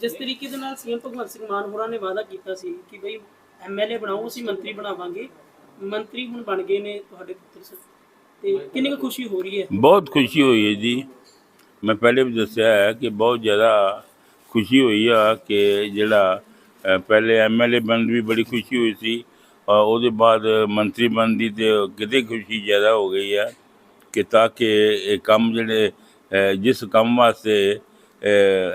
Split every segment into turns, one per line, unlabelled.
ਜਿਸ ਤਰੀਕੇ ਦੇ ਨਾਲ ਸੀਐਮ ਭਗਵੰਤ ਸਿੰਘ ਮਾਨ ਹੋਰਾਂ ਨੇ ਵਾਅਦਾ ਕੀਤਾ ਸੀ ਕਿ ਬਈ ਐਮਐਲਏ ਬਣਾਓ ਅਸੀਂ ਮੰਤਰੀ ਬਣਾਵਾਂਗੇ। ਮੰਤਰੀ ਹੁਣ ਬਣ ਗਏ ਨੇ ਤੁਹਾਡੇ ਪੁੱਤਰ ਸ ਤੇ ਕਿੰਨੀ ਕੁ ਖੁਸ਼ੀ ਹੋ ਰਹੀ ਹੈ?
ਬਹੁਤ ਖੁਸ਼ੀ ਹੋਈ ਹੈ ਜੀ। ਮੈਂ ਪਹਿਲੇ ਵੀ ਦੱਸਿਆ ਹੈ ਕਿ ਬਹੁਤ ਜ਼ਿਆਦਾ ਖੁਸ਼ੀ ਹੋਈ ਆ ਕਿ ਜਿਹੜਾ ਅ, ਪਹਿਲੇ ਐਮਐਲਏ ਬਣਨ ਦੀ ਵੀ ਬੜੀ ਖੁਸ਼ੀ ਹੋਈ ਸੀ। ਉਹਦੇ ਬਾਅਦ ਮੰਤਰੀ ਬਣਨ ਦੀ ਤੇ ਕਿਤੇ ਖੁਸ਼ੀ ਜ਼ਿਆਦਾ ਹੋ ਗਈ ਆ ਕਿ ਤਾਂ ਕਿ ਇਹ ਕੰਮ ਜਿਹੜੇ ਜਿਸ ਕੰਮ ਵਾਸਤੇ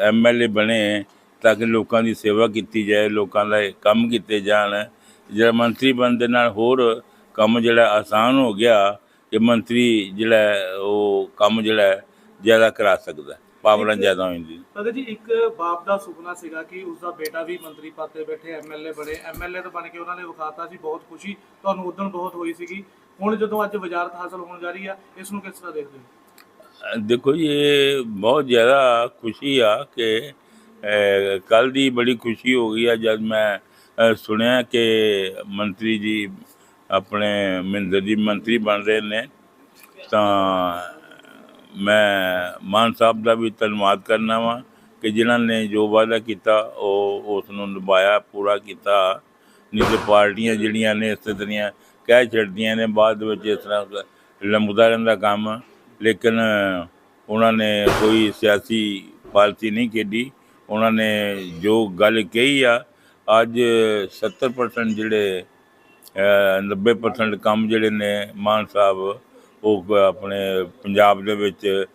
ਐਮਐਲਏ ਬਣੇ ਤਾਂ ਕਿ ਲੋਕਾਂ ਦੀ ਸੇਵਾ ਕੀਤੀ ਜਾਏ ਲੋਕਾਂ ਦਾ ਕੰਮ ਕੀਤੇ ਜਾਣ। ਜਿਹੜਾ ਮੰਤਰੀ ਬਣਨ ਦੇ ਨਾਲ ਹੋਰ ਕੰਮ ਜਿਹੜਾ ਆਸਾਨ ਹੋ ਗਿਆ ਕਿ ਮੰਤਰੀ ਜਿਹੜਾ ਉਹ ਕੰਮ ਜਿਹੜਾ ਜ਼ਿਆਦਾ ਕਰਾ ਸਕਦਾ। ਪਾਵਰਾਂ ਜ਼ਿਆਦਾ ਹੋ ਜਾਂਦੀ।
ਅਗਰ ਜੀ ਇੱਕ ਬਾਪ ਦਾ ਸੁਪਨਾ ਸੀਗਾ ਕਿ ਉਸ ਦਾ ਬੇਟਾ ਵੀ ਮੰਤਰੀ ਪਦ ਤੇ ਬੈਠੇ ਐਮਐਲਏ ਬਣੇ। ਐਮਐਲਏ ਤਾਂ ਬਣ ਕੇ ਉਹਨਾਂ ਨੇ ਵਿਖਾਤਾ ਸੀ ਬਹੁਤ ਖੁਸ਼ੀ। ਤੁਹਾਨੂੰ ਉਦੋਂ ਬਹੁਤ ਹੋਈ ਸੀਗੀ। ਹੁਣ ਜਦੋਂ ਅੱਜ ਵਜ਼ਾਰਤ ਹਾਸਲ ਹੋਣ ਜਾ ਰਹੀ ਆ ਇਸ ਨੂੰ ਕਿਸ ਤਰ੍ਹਾਂ ਦੇਖਦੇ ਹੋ?
ਦੇਖੋ ਜੀ, ਇਹ ਬਹੁਤ ਜ਼ਿਆਦਾ ਖੁਸ਼ੀ ਆ ਕਿ ਕੱਲ ਦੀ ਬੜੀ ਖੁਸ਼ੀ ਹੋ ਗਈ ਆ ਜਦ ਮੈਂ ਸੁਣਿਆ ਕਿ ਮੰਤਰੀ ਜੀ ਆਪਣੇ ਮਹਿੰਦਰ ਜੀ ਮੰਤਰੀ ਬਣ ਰਹੇ ਨੇ। ਤਾਂ ਮੈਂ ਮਾਨ ਸਾਹਿਬ ਦਾ ਵੀ ਧੰਨਵਾਦ ਕਰਨਾ ਵਾਂ ਕਿ ਜਿਨ੍ਹਾਂ ਨੇ ਜੋ ਵਾਅਦਾ ਕੀਤਾ ਉਹ ਉਸ ਨੂੰ ਨਿਭਾਇਆ ਪੂਰਾ ਕੀਤਾ। ਨਹੀਂ ਤੇ ਪਾਰਟੀਆਂ ਜਿਹੜੀਆਂ ਨੇ ਇਸ ਤਰ੍ਹਾਂ ਕਹਿ ਛੱਡਦੀਆਂ ਨੇ ਬਾਅਦ ਵਿੱਚ ਇਸ ਤਰ੍ਹਾਂ ਲੰਬਦਾ ਰਹਿੰਦਾ ਕੰਮ। ਲੇਕਿਨ ਉਹਨਾਂ ਨੇ ਕੋਈ ਸਿਆਸੀ ਪਾਲਸੀ ਨਹੀਂ ਖੇਡੀ। ਉਹਨਾਂ ਨੇ ਜੋ ਗੱਲ ਕਹੀ ਆ ਅੱਜ 70% ਜਿਹੜੇ ਅ, 90% ਕੰਮ ਜਿਹੜੇ ਨੇ ਮਾਨ ਸਾਹਿਬ ਉਹ ਆਪਣੇ ਪੰਜਾਬ ਦੇ ਵਿੱਚ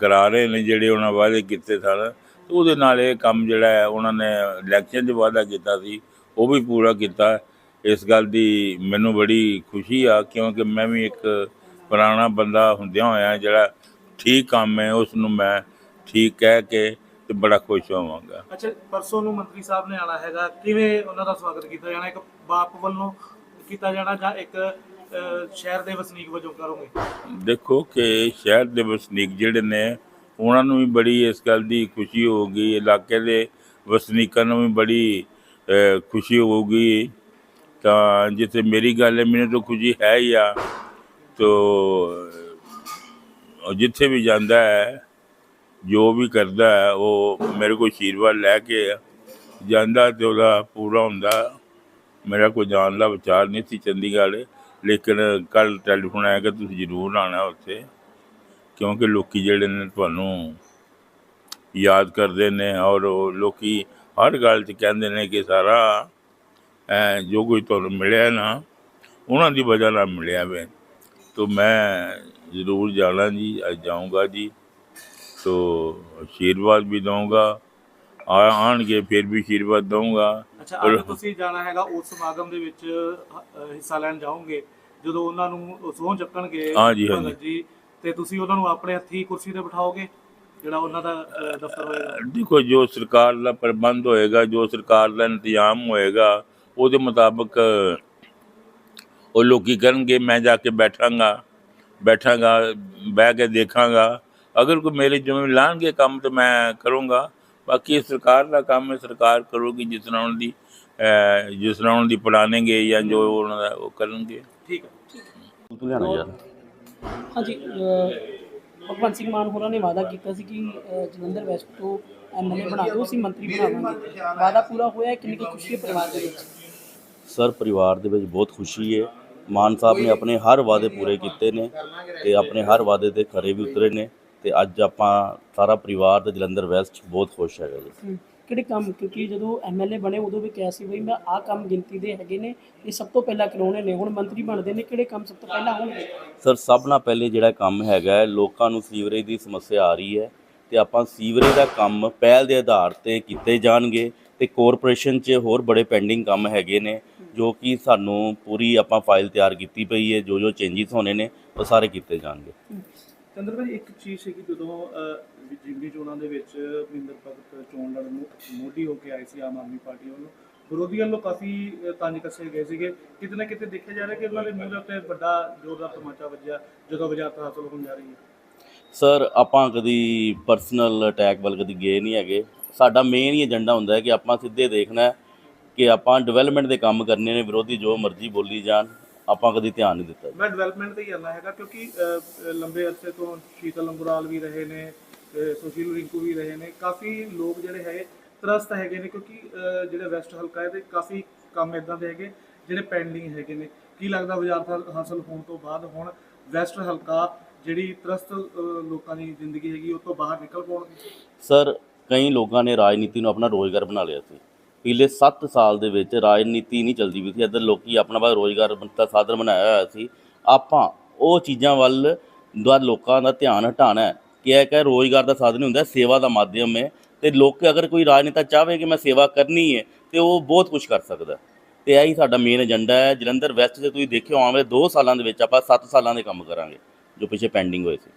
ਕਰਾ ਰਹੇ ਨੇ ਜਿਹੜੇ ਉਹਨਾਂ ਵਾਅਦੇ ਕੀਤੇ ਸਨ। ਉਹਦੇ ਨਾਲ ਇਹ ਕੰਮ ਜਿਹੜਾ ਹੈ ਉਹਨਾਂ ਨੇ ਇਲੈਕਸ਼ਨ 'ਚ ਵਾਅਦਾ ਕੀਤਾ ਸੀ ਉਹ ਵੀ ਪੂਰਾ ਕੀਤਾ। ਇਸ ਗੱਲ ਦੀ ਮੈਨੂੰ ਬੜੀ ਖੁਸ਼ੀ ਆ ਕਿਉਂਕਿ ਮੈਂ ਵੀ ਇੱਕ ਪੁਰਾਣਾ ਬੰਦਾ ਹੁੰਦਿਆਂ ਹੋਇਆ ਜਿਹੜਾ ਠੀਕ ਕੰਮ ਹੈ ਉਸ ਨੂੰ ਮੈਂ ਠੀਕ ਕਹਿ ਕੇ ਤੇ ਬੜਾ ਖੁਸ਼ ਹੋਵਾਂਗਾ।
ਅੱਛਾ ਪਰਸੋਂ ਨੂੰ ਮੰਤਰੀ ਸਾਹਿਬ ਨੇ ਆਣਾ ਹੈਗਾ ਕਿਵੇਂ ਉਹਨਾਂ ਦਾ ਸਵਾਗਤ ਕੀਤਾ ਜਾਣਾ? ਇੱਕ ਬਾਪ ਵੱਲੋਂ ਕੀਤਾ ਜਾਣਾ ਜਾਂ ਇੱਕ ਸ਼ਹਿਰ ਦੇ ਵਸਨੀਕ ਵਜੋਂ ਕਰੋਗੇ?
ਦੇਖੋ ਕਿ ਸ਼ਹਿਰ ਦੇ ਵਸਨੀਕ ਜਿਹੜੇ ਨੇ ਉਹਨਾਂ ਨੂੰ ਵੀ ਬੜੀ ਇਸ ਗੱਲ ਦੀ ਖੁਸ਼ੀ ਹੋਊਗੀ ਇਲਾਕੇ ਦੇ ਵਸਨੀਕਾਂ ਨੂੰ ਵੀ ਬੜੀ ਖੁਸ਼ੀ ਹੋਊਗੀ। ਤਾਂ ਜਿੱਥੇ ਮੇਰੀ ਗੱਲ ਹੈ ਮੈਨੂੰ ਤਾਂ ਖੁਸ਼ੀ ਹੈ ਹੀ ਆ। ਤੋ ਜਿੱਥੇ ਵੀ ਜਾਂਦਾ ਹੈ ਜੋ ਵੀ ਕਰਦਾ ਹੈ ਉਹ ਮੇਰੇ ਕੋਲ ਆਸ਼ੀਰਵਾਦ ਲੈ ਕੇ ਜਾਂਦਾ ਤੇ ਉਹਦਾ ਪੂਰਾ ਹੁੰਦਾ। ਮੇਰਾ ਕੋਈ ਜਾਣ ਦਾ ਵਿਚਾਰ ਨਹੀਂ ਸੀ ਚੰਡੀਗੜ੍ਹ ਲੇਕਿਨ ਕੱਲ ਟੈਲੀਫੋਨ ਆਇਆ ਕਿ ਤੁਸੀਂ ਜ਼ਰੂਰ ਆਣਾ ਉੱਥੇ ਕਿਉਂਕਿ ਲੋਕੀ ਜਿਹੜੇ ਨੇ ਤੁਹਾਨੂੰ ਯਾਦ ਕਰਦੇ ਨੇ ਔਰ ਉਹ ਲੋਕੀ ਹਰ ਗੱਲ 'ਚ ਕਹਿੰਦੇ ਨੇ ਕਿ ਸਾਰਾ ਅਹ, ਜੋ ਕੋਈ ਤੁਹਾਨੂੰ ਮਿਲਿਆ ਨਾ ਉਹਨਾਂ ਦੀ ਵਜ੍ਹਾ ਨਾਲ ਮਿਲਿਆ ਵੇ। ਤੋ ਮੈਂ ਜ਼ਰੂਰ ਜਾਣਾ ਜੀ ਅੱਜ ਜਾਊਂਗਾ ਜੀ। ਤੋ ਆਸ਼ੀਰਵਾਦ ਵੀ ਦਊਂਗਾ। ਆ ਆਣਗੇ ਫਿਰ ਵੀ ਆਸ਼ੀਰਵਾਦ ਦਊਂਗਾ।
ਅੱਛਾ ਅੱਜ ਤੁਸੀਂ ਜਾਣਾ ਹੈਗਾ ਉਸ ਸਮਾਗਮ ਦੇ ਵਿੱਚ ਹਿੱਸਾ ਲੈਣ ਜਾਓਗੇ। ਜਦੋਂ ਉਹਨਾਂ ਨੂੰ ਸਹੁੰ ਚੱਕਣਗੇ
ਹਾਂਜੀ, ਹਾਂਜੀ।
ਭਗਤ ਜੀ ਤੇ ਤੁਸੀਂ ਉਹਨਾਂ ਨੂੰ ਆਪਣੇ ਹੱਥੀ ਕੁਰਸੀ ਤੇ ਬਿਠਾਓਗੇ ਜਿਹੜਾ ਉਹਨਾਂ ਦਾ ਦਫ਼ਤਰ ਹੋਏਗਾ?
ਦੇਖੋ ਜੋ ਸਰਕਾਰ ਦਾ ਪ੍ਰਬੰਧ ਹੋਏਗਾ ਜੋ ਸਰਕਾਰ ਦਾ ਇੰਤਜ਼ਾਮ ਹੋਏਗਾ ਉਹਦੇ ਮੁਤਾਬਕ ਉਹ ਲੋਕੀ ਕਰਨਗੇ ਮੈਂ ਜਾ ਕੇ ਬੈਠਾਂਗਾ ਬੈਠਾਂਗਾ ਬਹਿ ਕੇ ਦੇਖਾਂਗਾ। ਅਗਰ ਕੋਈ ਮੇਰੇ ਜਿਵੇਂ ਲਾਣਗੇ ਕੰਮ ਤੇ ਮੈਂ ਕਰੂੰਗਾ। ਬਾਕੀ ਇਹ ਸਰਕਾਰ ਦਾ ਕੰਮ ਹੈ ਸਰਕਾਰ ਕਰੂਗੀ ਜਿਸ ਤਰ੍ਹਾਂ ਉਹਨਾਂ ਦੀ ਜਿਸ ਤਰ੍ਹਾਂ ਉਹਨਾਂ ਦੀ ਪਲਾਨਿੰਗ ਜਾਂ ਜੋ ਉਹਨਾਂ ਦਾ ਉਹ ਕਰਨਗੇ।
ਠੀਕ ਹੈ।
ਤੂੰ ਲਿਆਣਾ ਯਾਰ
ਹਾਂਜੀ ਭਗਵੰਤ ਸਿੰਘ ਮਾਨ ਹੋਰਾਂ ਨੇ ਵਾਅਦਾ ਕੀਤਾ ਸੀ ਕਿ ਜਲੰਧਰ ਵੈਸਟ ਤੋਂ ਐਮਐਲਏ ਬਣਾ ਦਿਓ ਅਸੀਂ ਮੰਤਰੀ ਬਣਾਵਾਂਗੇ। ਵਾਅਦਾ ਪੂਰਾ ਹੋਇਆ ਕਿੰਨੀ ਕੁ ਖੁਸ਼ੀ ਹੈ ਪਰਿਵਾਰ ਦੇ ਵਿੱਚ?
ਸਰ ਪਰਿਵਾਰ ਦੇ ਵਿੱਚ ਬਹੁਤ ਖੁਸ਼ੀ ਹੈ। ਮਾਨ ਸਾਹਿਬ ਨੇ ਆਪਣੇ ਹਰ ਵਾਅਦੇ ਪੂਰੇ ਕੀਤੇ ਨੇ ਤੇ ਆਪਣੇ ਹਰ ਵਾਅਦੇ ਤੇ ਖਰੇ ਵੀ ਉਤਰੇ ਨੇ ਤੇ ਅੱਜ ਆਪਾਂ ਸਾਰਾ ਪਰਿਵਾਰ ਤੇ ਜਲੰਧਰ ਵੈਸਟ ਬਹੁਤ ਖੁਸ਼ ਹੈਗਾ ਜੀ।
ਕਿਹੜੇ ਕੰਮ? ਕਿਉਂਕਿ ਜਦੋਂ ਐਮਐਲਏ ਬਣੇ ਉਦੋਂ ਵੀ ਕਿਹਾ ਸੀ ਬਈ ਮੈਂ ਆਹ ਕੰਮ ਗਿਣਤੀ ਦੇ ਹੈਗੇ ਨੇ ਇਹ ਸਭ ਤੋਂ ਪਹਿਲਾਂ ਕਰਾਉਣੇ ਨੇ। ਹੁਣ ਮੰਤਰੀ ਬਣਦੇ ਨੇ ਕਿਹੜੇ ਕੰਮ ਸਭ ਤੋਂ ਪਹਿਲਾਂ ਹੋਣਗੇ?
ਸਰ ਸਭ ਨਾਲ ਪਹਿਲੇ ਜਿਹੜਾ ਕੰਮ ਹੈਗਾ ਹੈ ਲੋਕਾਂ ਨੂੰ ਸੀਵਰੇਜ ਦੀ ਸਮੱਸਿਆ ਆ ਰਹੀ ਹੈ ਤੇ ਆਪਾਂ ਸੀਵਰੇਜ ਦਾ ਕੰਮ ਪਹਿਲ ਦੇ ਆਧਾਰ ਤੇ ਕੀਤੇ ਜਾਣਗੇ ਤੇ ਕਾਰਪੋਰੇਸ਼ਨ 'ਚ ਹੋਰ ਬੜੇ ਪੈਂਡਿੰਗ ਕੰਮ ਹੈਗੇ ਨੇ। ਜੋ ਕਿ ਸਾਨੂੰ ਪੂਰੀ ਆਪਾਂ ਫਾਈਲ ਤਿਆਰ ਕੀਤੀ ਪਈ ਹੈ ਜੋ ਜੋ ਚੇਂਜਸ ਹੋਣੇ ਨੇ ਉਹ ਸਾਰੇ ਕੀਤੇ ਜਾਣਗੇ।
ਚੰਦਰ ਭਾਈ ਇੱਕ ਚੀਜ਼ ਸੀ ਕਿ ਜਦੋਂ ਜਿਮਨੀ ਚੋਣਾਂ ਦੇ ਵਿੱਚ ਮਹਿੰਦਰ ਭਗਤ ਚੋਣ ਲੜਨ ਨੂੰ ਮੋਢੀ ਹੋ ਕੇ ਆਏ ਸੀ ਆਮ ਆਦਮੀ ਪਾਰਟੀ ਵੱਲੋਂ ਵਿਰੋਧੀ ਵੱਲੋਂ ਕਾਫੀ ਤੰਜ ਕੱਸੇ ਗਏ ਸੀਗੇ। ਕਿਤੇ ਨਾ ਕਿਤੇ ਦੇਖਿਆ ਜਾ ਰਿਹਾ ਕਿ ਉਹਨਾਂ ਦੇ ਮੂੰਹ ਦੇ ਉੱਤੇ ਵੱਡਾ ਜ਼ੋਰਦਾਰ ਤਮਾਚਾ ਵੱਜਿਆ ਜਦੋਂ ਵਜ਼ਾਰਤ ਹਾਸਲ ਹੋਣ ਜਾ ਰਹੀ ਹੈ।
ਸਰ ਆਪਾਂ ਕਦੀ ਪਰਸਨਲ ਅਟੈਕ ਵੱਲ ਕਦੀ ਗਏ ਨਹੀਂ ਹੈਗੇ। ਸਾਡਾ ਮੇਨ ਹੀ ਏਜੰਡਾ ਹੁੰਦਾ ਹੈ ਕਿ ਆਪਾਂ ਸਿੱਧੇ ਦੇਖਣਾ ਹੈ ਕਿ ਆਪਾਂ ਡਿਵੈਲਪਮੈਂਟ ਦੇ ਕੰਮ ਕਰਨੇ ਨੇ ਵਿਰੋਧੀ ਜੋ ਮਰਜ਼ੀ ਬੋਲੀ ਜਾਣ ਆਪਾਂ ਕਦੀ ਧਿਆਨ ਨਹੀਂ ਦਿੱਤਾ
ਮੈਂ ਡਿਵੈਲਪਮੈਂਟ ਤੇ ਹੀ ਆਉਣਾ ਹੈਗਾ ਕਿਉਂਕਿ ਲੰਬੇ ਅਰਸੇ ਤੋਂ ਸ਼ੀਤਲ ਅੰਗੁਰਾਲ ਵੀ ਰਹੇ ਨੇ ਤੇ ਸੁਸ਼ੀਲ ਰਿੰਕੂ ਵੀ ਰਹੇ ਨੇ ਕਾਫੀ ਲੋਕ ਜਿਹੜੇ ਹੈ ਤਰਸਤ ਹੈਗੇ ਨੇ ਕਿਉਂਕਿ ਅਹ, ਜਿਹੜੇ ਵੈਸਟ ਹਲਕਾ ਹੈ ਤੇ ਕਾਫੀ ਕੰਮ ਇਦਾਂ ਦੇ ਹੈਗੇ ਜਿਹੜੇ ਪੈਂਡਿੰਗ ਹੈਗੇ ਨੇ। ਕੀ ਲੱਗਦਾ ਬਾਜ਼ਾਰ ਹਾਸਲ ਹੋਣ ਤੋਂ ਬਾਅਦ ਹੁਣ ਵੈਸਟ ਹਲਕਾ ਜਿਹੜੀ ਤਰਸਤ ਲੋਕਾਂ ਦੀ ਜ਼ਿੰਦਗੀ ਹੈਗੀ ਉਹ ਤੋਂ ਬਾਹਰ ਨਿਕਲ ਪਾਉਣਗੇ?
ਸਰ ਕਈ ਲੋਕਾਂ ਨੇ ਰਾਜਨੀਤੀ ਨੂੰ ਆਪਣਾ ਰੋਜ਼ਗਾਰ ਬਣਾ ਲਿਆ ਸੀ। ਪਿਛਲੇ 7 ਸਾਲ ਦੇ ਵਿੱਚ ਰਾਜਨੀਤੀ ਨਹੀਂ ਚੱਲਦੀ ਵੀ ਸੀ। ਇੱਧਰ ਲੋਕੀ ਆਪਣਾ ਬਾ ਰੋਜ਼ਗਾਰ ਦਾ ਸਾਧਨ ਬਣਾਇਆ ਹੋਇਆ ਸੀ। ਆਪਾਂ ਉਹ ਚੀਜ਼ਾਂ ਵੱਲ ਦਾ ਲੋਕਾਂ ਦਾ ਧਿਆਨ ਹਟਾਉਣਾ ਹੈ ਕਿ ਇਹ ਕਿ ਰੋਜ਼ਗਾਰ ਦਾ ਸਾਧਨ ਹੁੰਦਾ ਸੇਵਾ ਦਾ ਮਾਧਿਅਮ ਹੈ। ਤੇ ਲੋਕ ਅਗਰ ਕੋਈ ਰਾਜਨੇਤਾ ਚਾਹਵੇ ਕਿ ਮੈਂ ਸੇਵਾ ਕਰਨੀ ਹੈ, ਤੇ ਉਹ ਬਹੁਤ ਕੁਝ ਕਰ ਸਕਦਾ ਤੇ ਇਹੀ ਸਾਡਾ ਮੇਨ ਏਜੰਡਾ ਹੈ। ਜਲੰਧਰ ਵੈਸਟ 'ਚ ਤੁਸੀਂ ਦੇਖਿਓ, ਆਉਣ ਵਾਲੇ 2 ਸਾਲਾਂ ਦੇ ਵਿੱਚ ਆਪਾਂ 7 ਸਾਲਾਂ ਦੇ ਕੰਮ ਕਰਾਂਗੇ, ਜੋ ਪਿੱਛੇ ਪੈਂਡਿੰਗ ਹੋਏ ਸੀ।